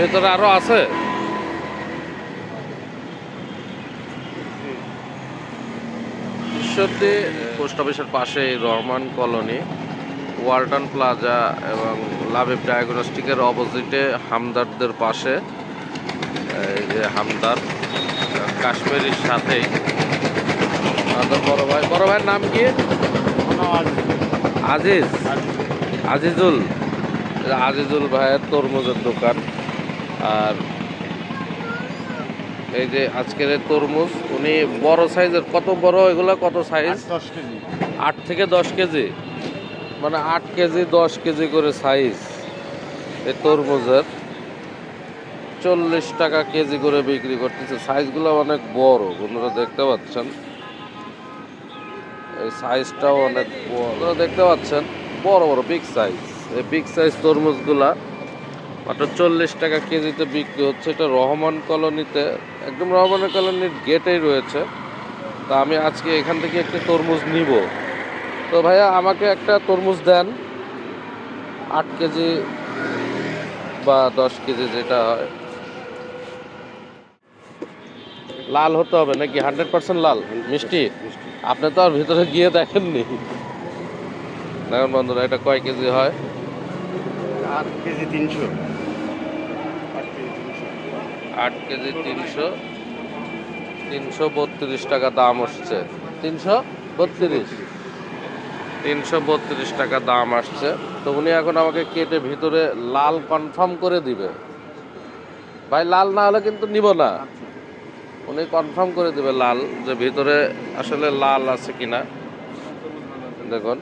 ভেতরে আরও আছে। পোস্ট অফিসের পাশে রহমান কলোনি, ওয়ালটন প্লাজা এবং লাভিব ডায়াগনস্টিকের অপোজিটে হামদারদের পাশে, এই যে হামদার, কাশ্মীরের সাথেই। আমাদের বড় ভাই, বড় ভাইয়ের নাম কি? আজিজ। আজিজুল। আজিজুল ভাইয়ের তরমুজের দোকান। আর এই যে আজকের তরমুজ উনি বড় সাইজের কত বড় এগুলো কত সাইজ দশ কেজি। আট থেকে দশ কেজি। মানে আট কেজি দশ কেজি করে সাইজ এই তরমুজের। চল্লিশ টাকা কেজি করে বিক্রি করতেছে। সাইজগুলো অনেক বড় বন্ধুরা দেখতে পাচ্ছেন। এই সাইজটাও অনেক বড়। দেখতে পাচ্ছেন? বড় বড় বিগ সাইজ এই বিগ সাইজ তরমুজগুলা মাত্র চল্লিশ টাকা কেজিতে বিক্রি হচ্ছে। এটা রহমান কলোনিতে একদম রহমান কলোনির গেটেই রয়েছে। তা আমি আজকে এখান থেকে একটি তরমুজ নিব। তো ভাইয়া আমাকে একটা তরমুজ দেন। আট কেজি বা দশ কেজি যেটা হয়। লাল হতে হবে নাকি? হান্ড্রেড পার্সেন্ট লাল? মিষ্টি। আপনি তো আর ভিতরে গিয়ে দেখেননি। দেখুন বন্ধুরা এটা কয় কেজি হয়? আট কেজি তিনশো। আট কেজি তিনশো তিনশো বত্রিশ টাকা দাম আসছে। তিনশো বত্রিশ? তিনশো বত্রিশ টাকা দাম আসছে। তো উনি এখন আমাকে কেটে ভিতরে লাল কনফার্ম করে দিবে। ভাই, লাল না হলে কিন্তু নিব না। উনি কনফার্ম করে দিবে লাল যে ভিতরে আসলে লাল আছে কিনা। দেখুন।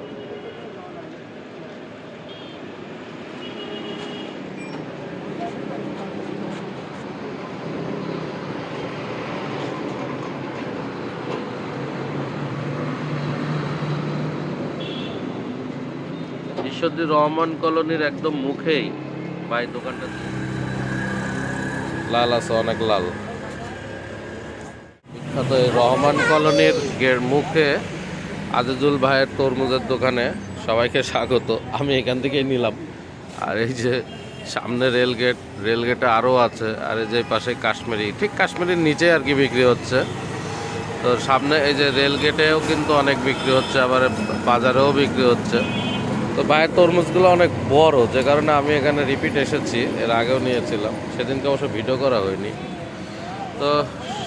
ঈশ্বরদী রহমান কলোনির একদম মুখেই ভাই দোকানটা লাল আছে, অনেক লাল। বিখ্যাত এই রহমান কলোনির গের মুখে আজিজুল ভাইয়ের তরমুজের দোকানে সবাইকে স্বাগত। আমি এখান থেকেই নিলাম। আর এই যে সামনে রেল গেট, রেল গেটে আরও আছে। আর এই যে পাশে কাশ্মীরি, ঠিক কাশ্মীরির নিচে আর কি বিক্রি হচ্ছে। তো সামনে এই যে রেল গেটেও কিন্তু অনেক বিক্রি হচ্ছে, আবার বাজারেও বিক্রি হচ্ছে। তো ভাইয়ের তরমুজগুলো অনেক বড়, যে কারণে আমি এখানে রিপিট এসেছি, এর আগেও নিয়েছিলাম। সেদিনকে অবশ্য ভিডিও করা হয়নি। তো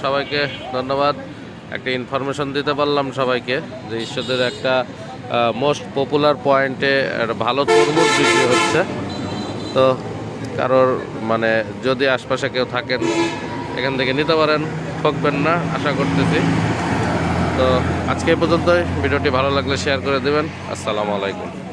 সবাইকে ধন্যবাদ। একটা ইনফরমেশন দিতে পারলাম সবাইকে যে ঈশ্বরদের একটা মোস্ট পপুলার পয়েন্টে একটা ভালো তরমুজ বিক্রি হচ্ছে। তো কারোর মানে যদি আশপাশে কেউ থাকেন, এখান থেকে নিতে পারেন, ঠকবেন না, আশা করতেছি। তো আজকে এই পর্যন্তই। ভিডিওটি ভালো লাগলে শেয়ার করে দেবেন। আসসালামু আলাইকুম।